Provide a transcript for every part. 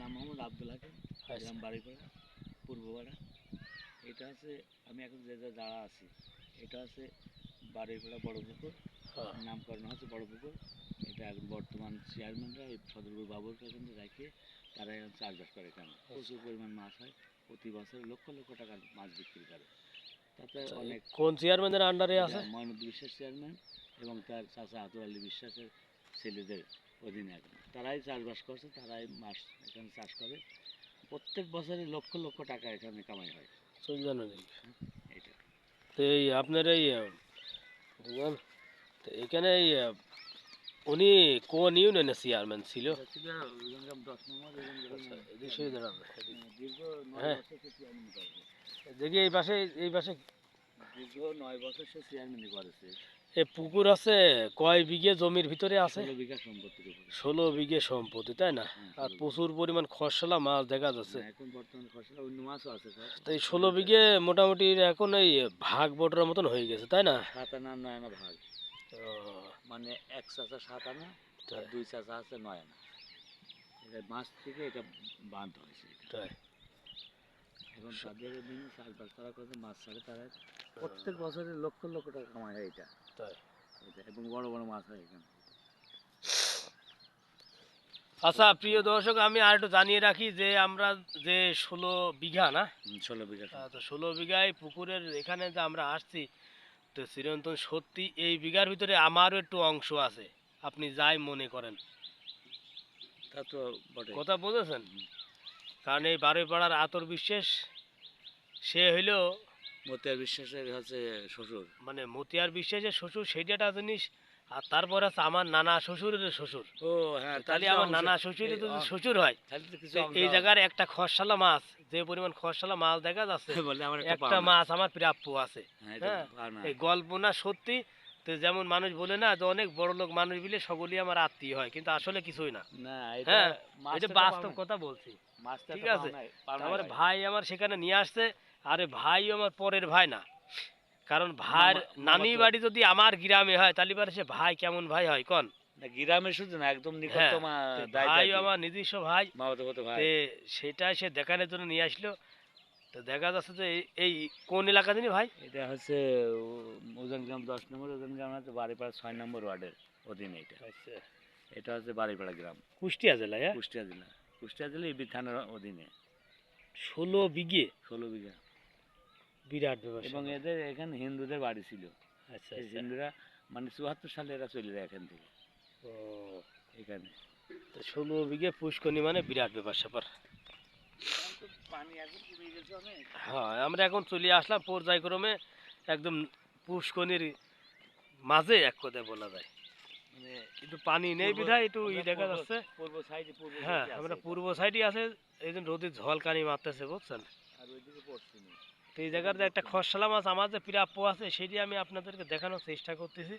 নাম মোহাম্মদ আব্দুল হাকিম। আচ্ছা। গ্রাম বাড়িপাড়া পূর্বপাড়া। এটা আছে আমি এখন যে যা দাঁড়া আছি এটা আছে বাড়িপাড়া বড় পুকুর। হ্যাঁ। নামকরণ হচ্ছে বড় পুকুর। এটা এখন বর্তমান চেয়ারম্যানরা এই সদরপুর বাবুর কাছে রাখে তারা এখন চাষবাস করে এখানে। প্রচুর পরিমাণ মাছ হয়। প্রতি বছর লক্ষ লক্ষ টাকার মাছ বিক্রি করে। তাতে আচ্ছা, অনেক কোন চেয়ারম্যানের আন্ডারে আছে? ময়নুদ্দ বিশ্বাস চেয়ারম্যান এবং তার চাচা আতুর আলী বিশ্বাসের ছেলেদের অধীনে এখন। তারাই চাষবাস করছে তারাই মাছ এখানে চাষ করে। প্রত্যেক বছরে লক্ষ লক্ষ টাকা এখানে কামাই হয়। এটা তো এই আপনার এই তো এখানে এই উনি কোন ইউনিয়নের চেয়ারম্যান ছিল? আচ্ছা, হ্যাঁ। চেয়ারম্যান করেছে। দেখি এই পাশে এই পাশে। দীর্ঘ নয় বছর সে চেয়ারম্যানই করেছে। এ পুকুর আছে কয় বিঘে জমির ভিতরে আছে? ষোলো বিঘা সম্পত্তি তাই না? হ্যাঁ, আর প্রচুর পরিমাণ খসলা মাছ দেখা যাচ্ছে। বিঘা। এখন বর্তমানে খসড়া অন্য মাছও আছে স্যার। তো এই ষোলো বিঘে মোটামুটি এখন এই ভাগ বটরার মতন হয়ে গেছে তাই না? সাত আনা নয় আনা ভাগ। মানে এক চাচা সাত আনা দুই চাচা আছে নয় আনা। মাছ থেকে এটা বাঁধ হয়েছে। তাই। এখন তাদের দিনে চাষবাস তারা করছে মাছ ছাড়ে তারা প্রত্যেক বছরে লক্ষ লক্ষ টাকা কামাই হয় এটা এটা এবং বড় বড় মাছ হয় এখানে। আচ্ছা প্রিয় দর্শক আমি আর একটু জানিয়ে রাখি যে আমরা যে ষোলো বিঘা না? ষোলো বিঘা। তো ষোলো বিঘায় পুকুরের এখানে যে আমরা আসছি তো চিরন্তন সত্যি এই বিঘার ভিতরে আমারও একটু অংশ আছে। আপনি যাই মনে করেন। তা তো কথা বুঝেছেন? কারণ এই বারোই পাড়ার আতর বিশ্বাস সে হইল মতিয়ার বিশ্বাসের হচ্ছে শ্বশুর। মানে মতিয়ার বিশ্বাসের শ্বশুর একটা জিনিস। আর তারপর আছে আমার নানা শ্বশুরের শ্বশুর। ও হ্যাঁ তাহলে আমার নানা শ্বশুরের যদি শ্বশুর হয়। তো তো এই জায়গার একটা খরসালা মাছ যে পরিমাণ খরসালা মাছ দেখা যাচ্ছে বলে আমার একটা মাছ আমার প্রাপ্য আছে। হ্যাঁ হ্যাঁ। এই গল্প না সত্যি তো যেমন মানুষ বলে না যে অনেক বড় লোক মানুষ বিলে সকলেই আমার আত্মীয় হয় কিন্তু আসলে কিছুই না। হ্যাঁ, এটা বাস্তব কথা বলছি। ঠিক আছে। আমার ভাই আমার সেখানে নিয়ে আসছে আরে ভাই আমার পরের ভাই না। কারণ ভাইয়ের নানি বাড়ি যদি আমার গ্রামে হয় তাহলে সে ভাই কেমন ভাই হয় কোন? গ্রামে শুধু না একদম নিকট হ্যাঁ, ভাই আমার নিজস্ব ভাই। সেটাই সে দেখানোর জন্য নিয়ে আসলো। তো দেখা যাচ্ছে যে এই- এই কোন এলাকা জানি ভাই? এটা হচ্ছে ওজন গ্রাম দশ নম্বর ওজন গ্রাম হচ্ছে বাড়িপাড়া ছয় নম্বর ওয়ার্ডের অধীনে এটা। আচ্ছা। এটা হচ্ছে বাড়িপাড়া গ্রাম। কুষ্টিয়া জেলা হ্যাঁ? কুষ্টিয়া জেলা। কুষ্টিয়া জেলা ইবি থানার অধীনে। ষোলো বিঘে? ষোলো বিঘা। বিরাট ব্যাপার এবং এদের এখানে হিন্দুদের বাড়ি ছিল। আচ্ছা এই আচ্ছা। হিন্দুরা মানে চুয়াত্তর সালে এরা চলে যায় এখান থেকে। ও। এখানে। তো ষোলো বিঘে পুষ্কনি মানে বিরাট ব্যাপার স্যাপার। হ্যাঁ আমরা এখন চলে আসলাম পর্যায়ক্রমে একদম পুষ্কনির মাঝে এক কথায় বলা যায়। মানে কিন্তু পানি নেই বিধায় একটু ই দেখা যাচ্ছে। পূর্ব সাইডে হ্যাঁ আমরা পূর্ব সাইডে আছে এই জন্য রোদের ঝলকানি মারতেছে বুঝছেন? আর ওইদিকে পশ্চিমে। এই জায়গার যে একটা খসলা মাছ আমার যে প্রাপ্য আছে সেটি আমি আপনাদেরকে দেখানোর চেষ্টা করতেছি।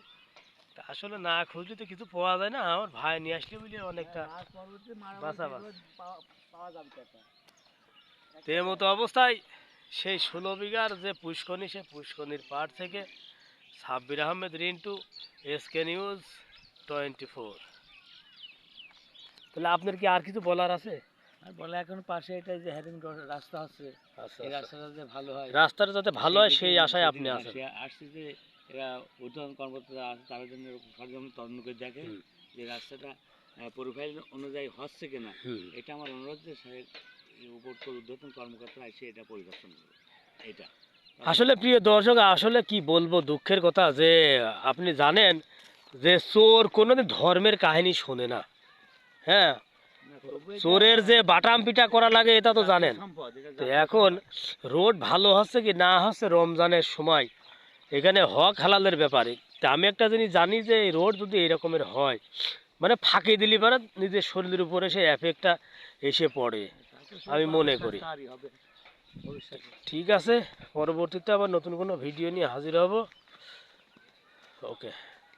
তা আসলে না খুঁজলে তো কিছু পাওয়া যায় না। আমার ভাই নিয়ে আসলে বলে অনেকটা পরবর্তী বাঁচা তো এই মতো অবস্থায় সেই ষোলো বিঘার যে পুষ্কনি সে পুষ্কনির পাড় থেকে Sabbir Ahmed Rintu SK news twenty four. তাহলে আপনার কি আর কিছু বলার আছে? আর বলে এখন পাশে এটা যে হেরিং রাস্তা আছে আচ্ছা এই রাস্তাটা যে ভালো হয়। রাস্তাটা যাতে ভালো হয় সেই আশায় আপনি আছেন। আসছে যে এরা উদ্বোধন কর্মকর্তারা আছে তারা জন্য সরজম তদন্ত করে দেখে যে রাস্তাটা প্রোফাইল অনুযায়ী হচ্ছে কিনা। এটা আমার অনুরোধ যে সাহেব উপর উদ্বোধন কর্মকর্তা এসে এটা পরিদর্শন করবে এটা। আসলে প্রিয় দর্শক আসলে কি বলব দুঃখের কথা যে আপনি জানেন যে চোর কোনোদিন ধর্মের কাহিনী শোনে না। হ্যাঁ চোরের যে বাটাম পিটা করা লাগে, এটা তো জানেন। তো এখন রোড ভালো হচ্ছে কি না হচ্ছে রমজানের সময়? এখানে হক হালালের ব্যাপারে। তা আমি একটা জিনিস জানি যে, এই রোড যদি এরকমের হয় মানে ফাঁকি দিলি পারে নিজের শরীরের উপরে সেই এফেক্টটা এসে পড়ে, আমি মনে করি। ঠিক আছে, পরবর্তীতে আবার নতুন কোনো ভিডিও নিয়ে হাজির হব। ওকে।